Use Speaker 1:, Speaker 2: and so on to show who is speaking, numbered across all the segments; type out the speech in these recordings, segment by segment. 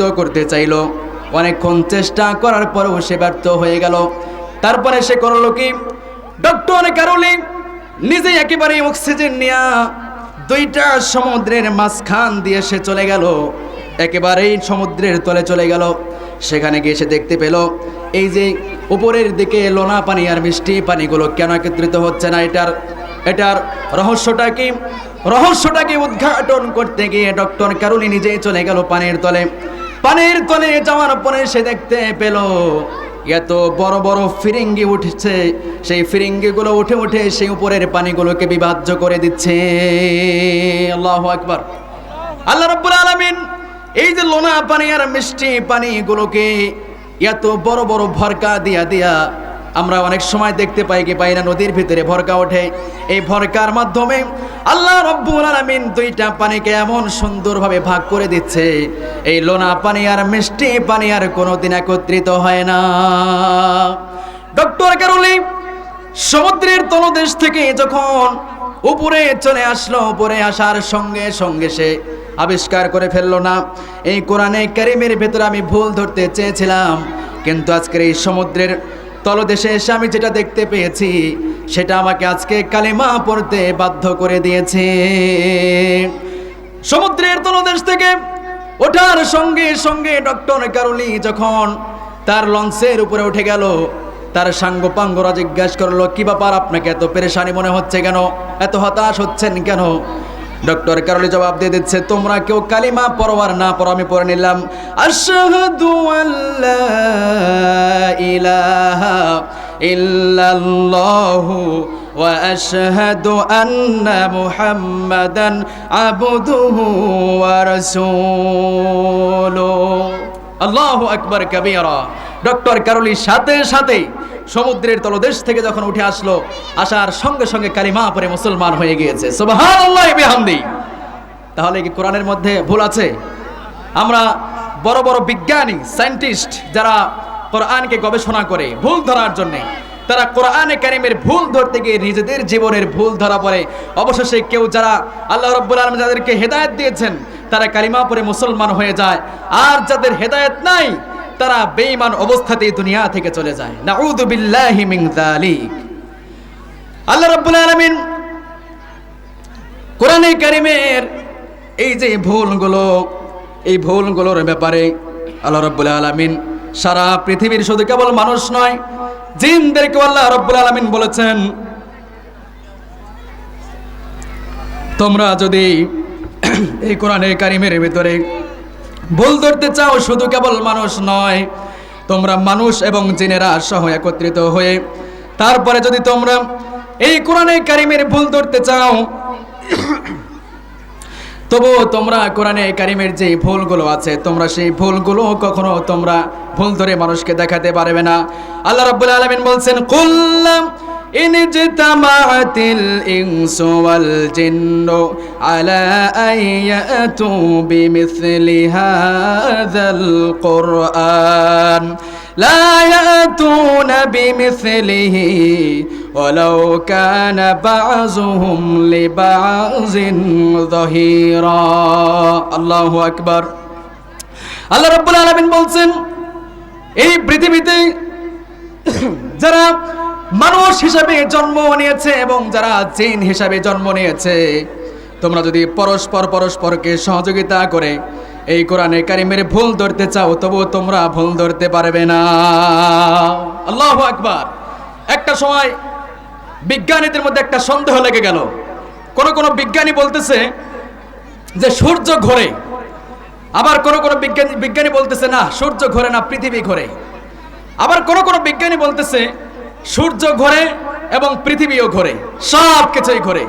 Speaker 1: জীবিত করতে চাইল। অনেকক্ষণ চেষ্টা করার পরেও সে ব্যর্থ হয়ে গেল। তারপরে সে করল কি? ডক্টর কারলি নিজে একেবারে অক্সিজেন নিয়া দুইটা সমুদ্রের মাঝখান দিয়ে সে চলে গেল। একেবারেই সমুদ্রের তলে চলে গেল। সেখানে গিয়ে সে দেখতে পেল, এই যে উপরের দিকে লোনা পানি আর মিষ্টি পানিগুলো কেন একত্রিত হচ্ছে না এটার? এটার রহস্যটা কি? রহস্যটাকে উদ্ঘাটন করতে গিয়ে ডক্টর কারুলি নিজেই চলে গেল পানির তলে। পানির তলে যাওয়ার পরে সে দেখতে পেল, এত বড় বড় ফিরিঙ্গি উঠছে। সেই ফিরিঙ্গিগুলো উঠে উঠে সেই উপরের পানিগুলোকে বিভাজ্য করে দিচ্ছে। আল্লাহ একবার আল্লাহ রব্বুল আলামিন এই যে লোনা পানি আর মিষ্টি পানিগুলোকে এত বড় বড় ভরকা দিয়া দিয়া আমরা অনেক সময় দেখতে পাই কি পাই না, নদীর ভিতরে ভরকা ওঠে। এই ভরকার মাধ্যমে আল্লাহ রব্বুল আলামিন দুইটা পানিকে এমন সুন্দরভাবে ভাগ করে দিচ্ছে। এই লোনা পানি আর মিষ্টি পানি আর কোনোদিন একত্রিত হয় না। ডক্টর কারুলি সমুদ্রের তলদেশ থেকে যখন উপরে চলে আসলো, উপরে আসার সঙ্গে সঙ্গে সে আবিষ্কার করে ফেলল না। এই কোরআনে কারিমের ভেতরে আমি ভুল ধরতে চেয়েছিলাম, কিন্তু আজকের এই সমুদ্রের তলদেশে এসে আমি যেটা দেখতে পেয়েছি, সেটা আমাকে আজকে কালিমা পড়তে বাধ্য করে দিয়েছে। সমুদ্রের তলদেশ থেকে ওঠার সঙ্গে সঙ্গে ডক্টর কারুলি যখন তার লঞ্চের উপরে উঠে গেল, তার সাঙ্গ পাঙ্গরা জিজ্ঞাসা করল, কি ব্যাপার আপনাকে এত পেরেশানি মনে হচ্ছে কেন? এত হতাশ হচ্ছেন কেন? ডক্টর কারলি জবাব দিয়ে দিচ্ছে, তোমরা কেউ কালিমা পড়বার না পড়ো। আমি পড়ে নিলাম, আশহাদু আল্লা ইলাহা ইল্লাল্লাহু ওয়া আশহাদু আন্না মুহাম্মাদান আবদুহু ওয়া রাসূলুহু। আল্লাহু ডক্টর কারলির সাথে সাথে সমুদ্রের তলদেশ থেকে যখন উঠে আসলো, আসার সঙ্গে সঙ্গে কালিমা পরে মুসলমান হয়ে গিয়েছে। তাহলে কি কোরআনের মধ্যে ভুল আছে? আমরা বড় বড় বিজ্ঞানী, সায়েন্টিস্ট যারা কোরআনকে গবেষণা করে ভুল ধরার জন্য, তারা কোরআনে কারিমের ভুল ধরতে গিয়ে নিজেদের জীবনের ভুল ধরা পড়ে। অবশেষে কেউ যারা আল্লাহ রব্বুল আলম যাদেরকে হেদায়েত দিয়েছেন, তারা কালিমা পরে মুসলমান হয়ে যায়। আর যাদের হেদায়েত নাই তারা বেঈমান অবস্থাতেই দুনিয়া থেকে চলে যায়। নাউযু বিল্লাহি মিন যালিক। আল্লাহ রাব্বুল আলামিন কোরআনে কারিমের এই যে ভুলগুলো, এই ভুলগুলোর ব্যাপারে আল্লাহ রাব্বুল আলামিন সারা পৃথিবীর শুধু কেবল মানুষ নয়, জিনদেরকে আল্লাহ রাব্বুল আলামিন বলেছেন, তোমরা যদি এই কোরআনে কারিমের ভিতরে ভুল ধরতে চাও, শুধু কেবল মানুষ নয়, তোমরা মানুষ এবং জিনেরা সহ একত্রিত হয়ে, তারপরে যদি তোমরা এই কোরআনে কারিমের ভুল ধরতে চাও তবু তোমরা কোরআনে কারিমের যে ভুলগুলো আছে, তোমরা সেই ভুলগুলো কখনো তোমরা ভুল ধরে মানুষকে দেখাতে পারবে না। আল্লাহ রাব্বুল আলামিন বলছেন, কুল্লাম إن اجتمعت الإنس والجن على أن يأتوا بمثل هذا القرآن لا يأتون بمثله ولو كان بعضهم لبعض ظهيرا الله أكبر আল্লাহ রাব্বুল আলামিন বলছেন এই পৃথিবীতে যারা মানুষ হিসাবে জন্ম নিয়েছে এবং যারা জিন হিসাবে জন্ম নিয়েছে, তোমরা যদি পরস্পর পরস্পরকে সহযোগিতা করে এই কোরআনে কারিমের ভুল ধরতে চাও তবু তোমরা ভুল ধরতে পারবে না। আল্লাহ আকবার। একটা সময় বিজ্ঞানীদের মধ্যে একটা সন্দেহ লেগে গেল। কোন কোন বিজ্ঞানী বলতেছে যে, সূর্য ঘোরে। আবার কোন কোন বিজ্ঞানী বিজ্ঞানী বলতেছে, না, সূর্য ঘোরে না, পৃথিবী ঘোরে। আবার কোন কোন বিজ্ঞানী বলতেছে সূর্য ঘোরে এবং পৃথিবীও ঘোরে, সব কিছুই ঘোরে।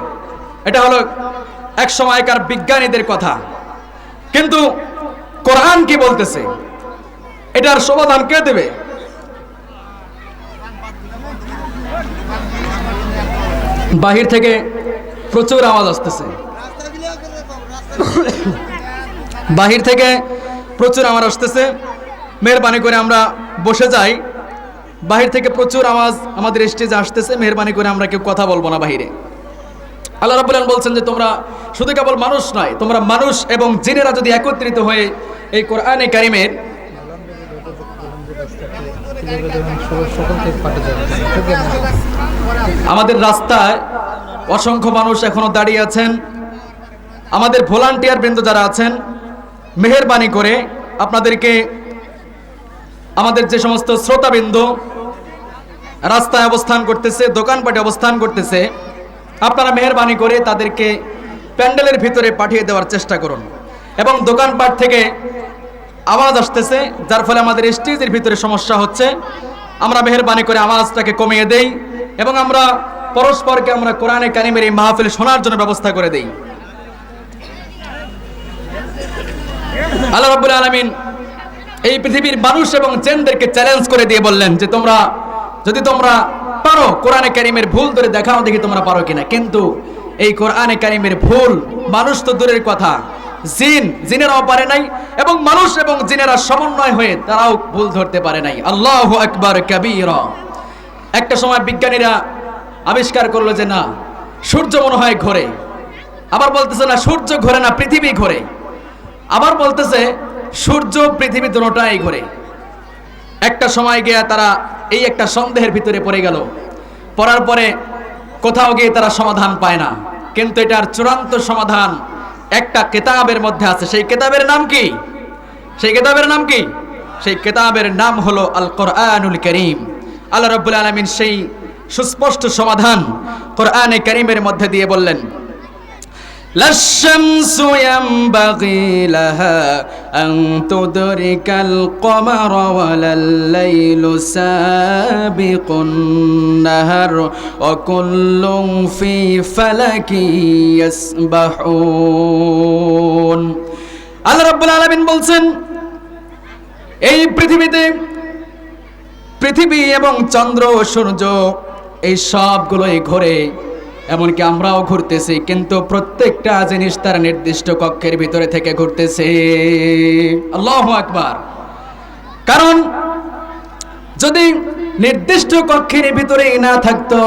Speaker 1: এটা হলো এক সময়কার বিজ্ঞানীদের কথা। কিন্তু কোরআন কি বলতেছে? এটার সমাধান কে দেবে? বাহির থেকে প্রচুর আওয়াজ আসতেছে। বাহির থেকে প্রচুর আওয়াজ আসতেছে। মেহরবানি করে আমরা বসে যাই। বাহির থেকে প্রচুর আওয়াজ আমাদের স্টেজে আসতেছে, মেহরবানি করে আমরা কেউ কথা বলব না বাহিরে। আল্লাহ রাব্বুল বলছেন যে, তোমরা শুধু কেবল মানুষ নয়, তোমরা মানুষ এবং জিনেরা যদি একত্রিত হয়ে এই কোরআনে কারিমের আমাদের রাস্তায় অসংখ্য মানুষ এখনও দাঁড়িয়ে আছেন, আমাদের ভলান্টিয়ার বৃন্দ যারা আছেন, মেহেরবানি করে আপনাদেরকে আমাদের যে সমস্ত শ্রোতাবৃন্দ রাস্তায় অবস্থান করতেছে, দোকানপাটে অবস্থান করতেছে, আপনারা মেহেরবানি করে তাদেরকে প্যান্ডেলের ভিতরে পাঠিয়ে দেওয়ার চেষ্টা করুন। এবং দোকানপাট থেকে আওয়াজ আসতেছে, যার ফলে আমাদের স্টেজের ভিতরে সমস্যা হচ্ছে। আমরা মেহেরবানি করে আওয়াজটাকে কমিয়ে দেই এবং আমরা পরস্পরকে আমরা কোরআনে কারিমের এই মাহফিল শোনার জন্য ব্যবস্থা করে দেই। আল্লাহ রাব্বুল আলামিন এই পৃথিবীর মানুষ এবং জেনদেরকে চ্যালেঞ্জ করে দিয়ে বললেন যে তোমরা, যদি তোমরা পারো, কোরআনে কারিমের ভুল ধরে দেখাও দেখি তোমরা পারো কিনা। কিন্তু এই কোরআনে কারিমের ভুল, মানুষ তো দূরের কথা। জিন, জিনেরাও পারে নাই এবং মানুষ এবং জিনেরা সমন্বয় হয়ে তারাও ভুল ধরতে পারে নাই। আল্লাহ আকবার কাবীরা। একটা সময় বিজ্ঞানীরা আবিষ্কার করল যে না, সূর্য মনে হয় ঘোরে। আবার বলতেছে না, সূর্য ঘোরে না, পৃথিবী ঘোরে। আবার বলতেছে সূর্য পৃথিবী দুটোটাই ঘোরে। একটা সময় গিয়ে তারা এই একটা সন্দেহের ভিতরে পড়ে গেল। পড়ার পরে কোথাও গিয়ে তারা সমাধান পায় না। কিন্তু এটার চূড়ান্ত সমাধান একটা কেতাবের মধ্যে আছে। সেই কেতাবের নাম কি? সেই কেতাবের নাম কি? সেই কেতাবের নাম হলো আল কোরআনুল করিম। আল্লাহ রাব্বুল আলামিন সেই সুস্পষ্ট সমাধান কোরআনে করিমের মধ্যে দিয়ে বললেন لا الشمس ينبغي لها أن تدرك القمر ولا الليل سابق النهر وكل في فلك يسبحون আল্লাহ রাব্বুল আলামিন বলছেন এই পৃথিবীতে পৃথিবী এবং চন্দ্র ও সূর্য এই সবগুলোই ঘোরে এমনকি আমরাও ঘুরতেছি, কিন্তু প্রত্যেকটা জিনিস তার নির্দিষ্ট কক্ষের ভিতরে থেকে ঘুরতেছে। আল্লাহ আকবার। কারণ যদি নির্দিষ্ট কক্ষের ভিতরে না থাকতো,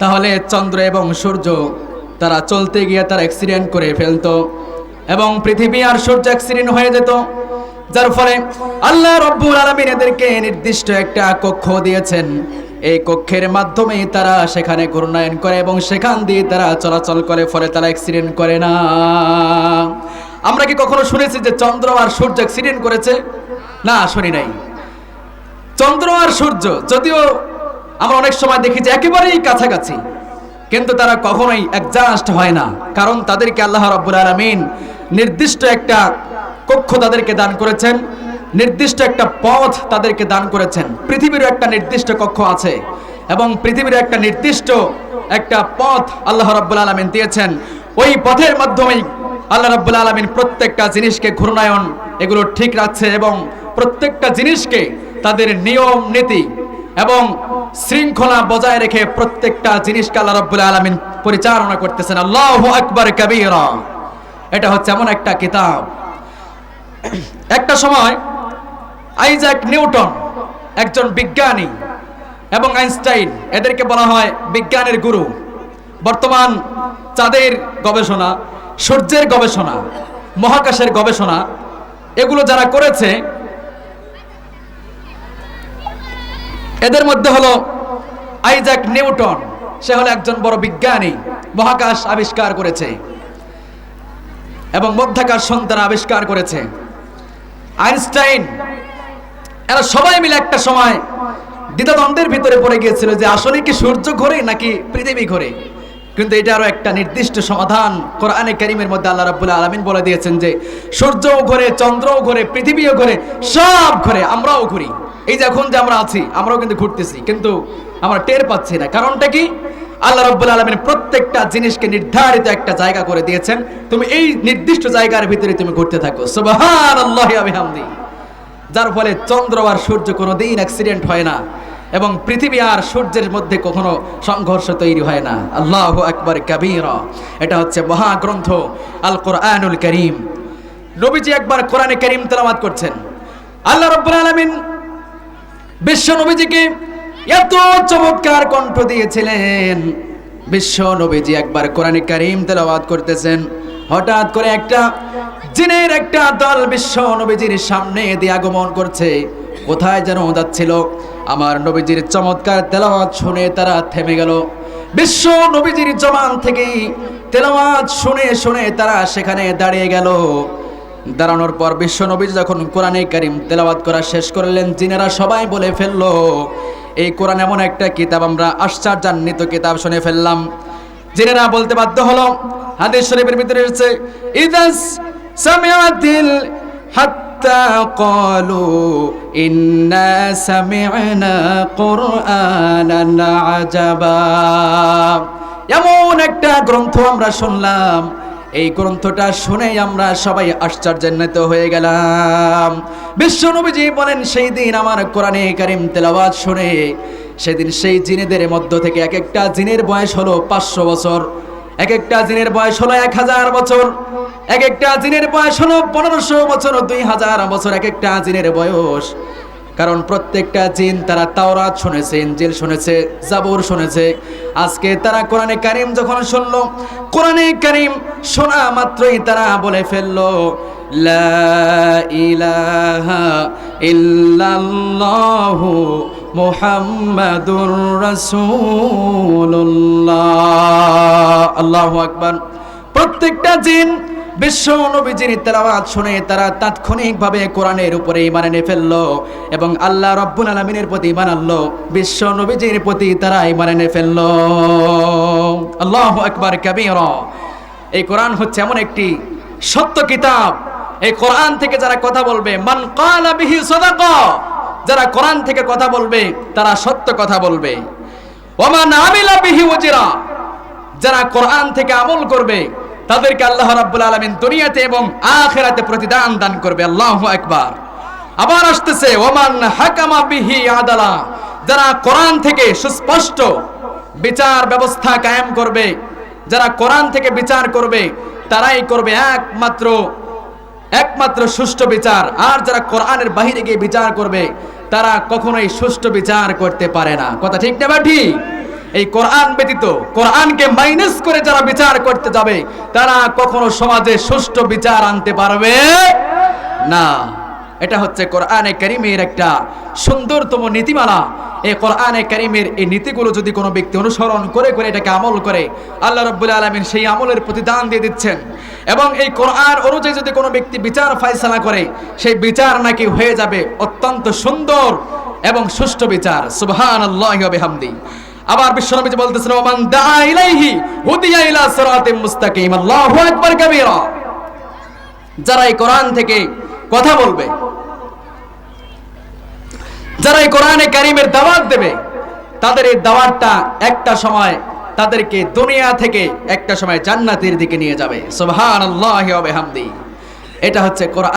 Speaker 1: তাহলে চন্দ্র এবং সূর্য তারা চলতে গিয়ে তারা অ্যাক্সিডেন্ট করে ফেলতো এবং পৃথিবী আর সূর্য অ্যাক্সিডেন্ট হয়ে যেত। যার ফলে আল্লাহ রব্বুল আলামিন এদেরকে নির্দিষ্ট একটা কক্ষ দিয়েছেন। এই কক্ষের মাধ্যমে তারা সেখানে ঘূর্ণায়ন করে এবং সেখান দিয়ে তারা চলাচল করে, ফলে তারা অ্যাক্সিডেন্ট করে না। আমরা কি কখনো শুনেছি যে চন্দ্র আর সূর্য অ্যাক্সিডেন্ট করেছে? না, শুনি নাই। চন্দ্র আর সূর্য, যদিও আমরা অনেক সময় দেখি যে একেবারেই কাছাকাছি, কিন্তু তারা কখনোই অ্যাডজাস্ট হয় না। কারণ তাদেরকে আল্লাহ রাব্বুল আলামিন নির্দিষ্ট একটা কক্ষ তাদেরকে দান করেছেন। নির্দিষ্ট একটা পথ তাদেরকে দান করেছেন। পৃথিবীরও একটা নির্দিষ্ট কক্ষ আছে এবং পৃথিবীর একটা নির্দিষ্ট একটা পথ আল্লাহ রাব্বুল আলামিন দিয়েছেন। ওই পথের মাধ্যমেই আল্লাহ রাব্বুল আলামিন প্রত্যেকটা জিনিসকে ঘূর্ণায়ন এগুলো ঠিক রাখছে এবং প্রত্যেকটা জিনিসকে তাদের নিয়ম, নীতি এবং শৃঙ্খলা বজায় রেখে প্রত্যেকটা জিনিসকে আল্লাহ রাব্বুল আলামিন পরিচালনা করতেছেন। আল্লাহু আকবার কাবীরা। এটা হচ্ছে এমন একটা কিতাব। একটা সময় আইজাক নিউটন একজন বিজ্ঞানী এবং আইনস্টাইন, এদেরকে বলা হয় বিজ্ঞানের গুরু। বর্তমান চাঁদের গবেষণা, সূর্যের গবেষণা, মহাকাশের গবেষণা, এগুলো যারা করেছে, এদের মধ্যে হলো আইজাক নিউটন। সে হলো একজন বড় বিজ্ঞানী, মহাকাশ আবিষ্কার করেছে এবং মধ্যাকাশ সন্তান আবিষ্কার করেছে। আইনস্টাইন এরা সবাই মিলে একটা সময় দ্বিধাদ্বন্দ্বের ভিতরে পড়ে গিয়েছিল যে আসলে কি সূর্য ঘোরে নাকি পৃথিবী ঘোরে। কিন্তু এটা আরও একটা নির্দিষ্ট সমাধান কোরআনে কারিমের মধ্যে আল্লাহ রাব্বুল আলামিন বলে দিয়েছেন যে, সূর্যও ঘোরে, চন্দ্রও ঘোরে, পৃথিবীও ঘোরে, সব ঘোরে, আমরাও ঘুরি। এই যে এখন যে আমরা আছি, আমরাও কিন্তু ঘুরতেছি, কিন্তু আমরা টের পাচ্ছি না। কারণটা কি? আল্লাহ রাব্বুল আলামিন প্রত্যেকটা জিনিসকে নির্ধারিত একটা জায়গা করে দিয়েছেন। তুমি এই নির্দিষ্ট জায়গার ভিতরে তুমি ঘুরতে থাকো। সুবহানাল্লাহি ওয়া বিহামদি। যার ফলে চন্দ্র আর সূর্য কোনোদিন অ্যাক্সিডেন্ট হয় না এবং পৃথিবী আর সূর্যের মধ্যে কখনো সংঘর্ষ তৈরি হয় না। আল্লাহ আকবর কাবীর। এটা হচ্ছে মহাগ্রন্থ আল কোরআনুল করিম। নবীজি একবার কোরআনে করিম তেলাওয়াত করছেন। আল্লাহ রব্বুল আলামিন বিশ্ব নবীজিকে এত চমৎকার কণ্ঠ দিয়েছিলেন। বিশ্ব নবীজি একবার কোরআনে কারিম তেলাওয়াত করতেছেন। হঠাৎ করে একটা জিনের একটা দল বিশ্ব নবীজির সামনে দিয়ে আগমন করছে। কোথায় যেন যাচ্ছিল? আমার নবীজির চমৎকার তেলাওয়াত শুনে তারা থেমে গেল। বিশ্ব নবীজির জবান থেকে তেলাওয়াত শুনে শুনে তারা সেখানে দাঁড়িয়ে গেল। দাঁড়ানোর পর বিশ্ব নবীজি যখন কোরআনে কারিম তেলাওয়াত করা শেষ করলেন, জিনেরা সবাই বলে ফেলল, এই কোরআন এমন একটা কিতাব, আমরা আশ্চর্যান্বিত কিতাব শুনে ফেললাম। জিনেরা বলতে বাধ্য হলো, হাদিস শরীফের ভিতরে রয়েছে ইদাস সামিআতিল হাত্তা ক্বালু ইন্না সামি'না কুরআনান আজাবা এমন একটা গ্রন্থ আমরা শুনলাম। এই গ্রন্থটা শুনেই আমরা সবাই আশ্চর্যান্বিত হয়ে গেলাম। বিশ্ব নবীজি বলেন, সেই দিন আমার কোরআনে কারিম তেলাওয়াত শুনে, সেদিন সেই জিনেদের মধ্য থেকে এক একটা জিনের বয়স হলো পাঁচশো বছর, এক একটা জিনের বয়স হলো এক হাজার বছর এক একটা জিনের বয়স হলো পনেরোশো বছর, দুই হাজার বছর এক একটা জিনের বয়স। কারণ প্রত্যেকটা জিন তারা তাওরাত শুনেছে ইঞ্জিল শুনেছে, জাবর শুনেছে। আজকে তারা কোরআনে কারিম যখন শুনলো, কোরআনে কারিম শোনা মাত্রই তারা বলে ফেলল, লা ইলাহা ইল্লাল্লাহু মুহাম্মাদুর রাসূলুল্লাহ। আল্লাহু আকবার। প্রত্যেকটা জিন বিশ্ব নবীজির তেলাওয়াত শুনে তারা তাৎক্ষণিকভাবে কোরআনের উপরে ইমান এনে ফেলল এবং আল্লাহ রব্বুল আলমিনের প্রতি ইমান আনলো। বিশ্ব নবীজির প্রতি তারা ইমান এনে ফেলল। আল্লাহ আকবার কাবীর। এই কোরআন হচ্ছে এমন একটি সত্য কিতাব। এই কোরআন থেকে যারা কথা বলবে, মান কালা বিহি সাদাকা, যারা কোরআন থেকে কথা বলবে, তারা সত্য কথা বলবে। ওমান আমিলা বিহি ওজিরা যারা কোরআন থেকে আমল করবে তাদেরকে আল্লাহ রাব্বুল আলামিন দুনিয়াতে এবং আখিরাতে প্রতিদান দান করবে। আল্লাহু আকবার। আবার আসতেছে, ওমান হাকামা বিহি আদালা। যারা কোরআন থেকে সুস্পষ্ট বিচার ব্যবস্থা কায়েম করবে, যারা কোরআন থেকে বিচার করবে, তারাই করবে একমাত্র একমাত্র সুষ্ঠু বিচার। আর যারা কোরআনের বাহিরে গিয়ে বিচার করবে, তারা কখনোই সুষ্ঠু বিচার করতে পারে না। কথা ঠিক না বা ঠিক? এই কোরআন ব্যতীত কোরআনকে মাইনাস করে যারা বিচার করতে যাবে, তারা কখনো সমাজে সুষ্ঠু বিচার আনতে পারবে না। এটা হচ্ছে কোরআনে কারিমের একটা সুন্দরতম নীতিমালা। এই কোরআনে কারিমের এই নীতিগুলো যদি কোনো ব্যক্তি অনুসরণ করে করে এটাকে আমল করে, আল্লাহ রব্বুল আলমিন সেই আমলের প্রতিদান দিয়ে দিচ্ছেন। এবং এই কোরআন অনুযায়ী যদি কোনো ব্যক্তি বিচার ফাইসলা করে, সেই বিচার নাকি হয়ে যাবে অত্যন্ত সুন্দর এবং সুষ্ঠু বিচার। সুবহান আল্লাহ হামদি আবার বিশ্বনবী বলতেছেন, ওমান দা ইলাইহি হুদিয়া ইলা সিরাতিম মুস্তাকিম। আল্লাহু আকবার কাবীরা। যারা এই কোরআন থেকে কথা বলবে, যারা এই কোরআনে কারিমের দাওয়াত দেবে, তাদের এই দাওয়াতটা একটা সময় তাদেরকে দুনিয়া থেকে একটা সময় জান্নাতের দিকে নিয়ে যাবে। সুবহানাল্লাহি ওয়া বিহামদি। এটা হচ্ছে কোরআন।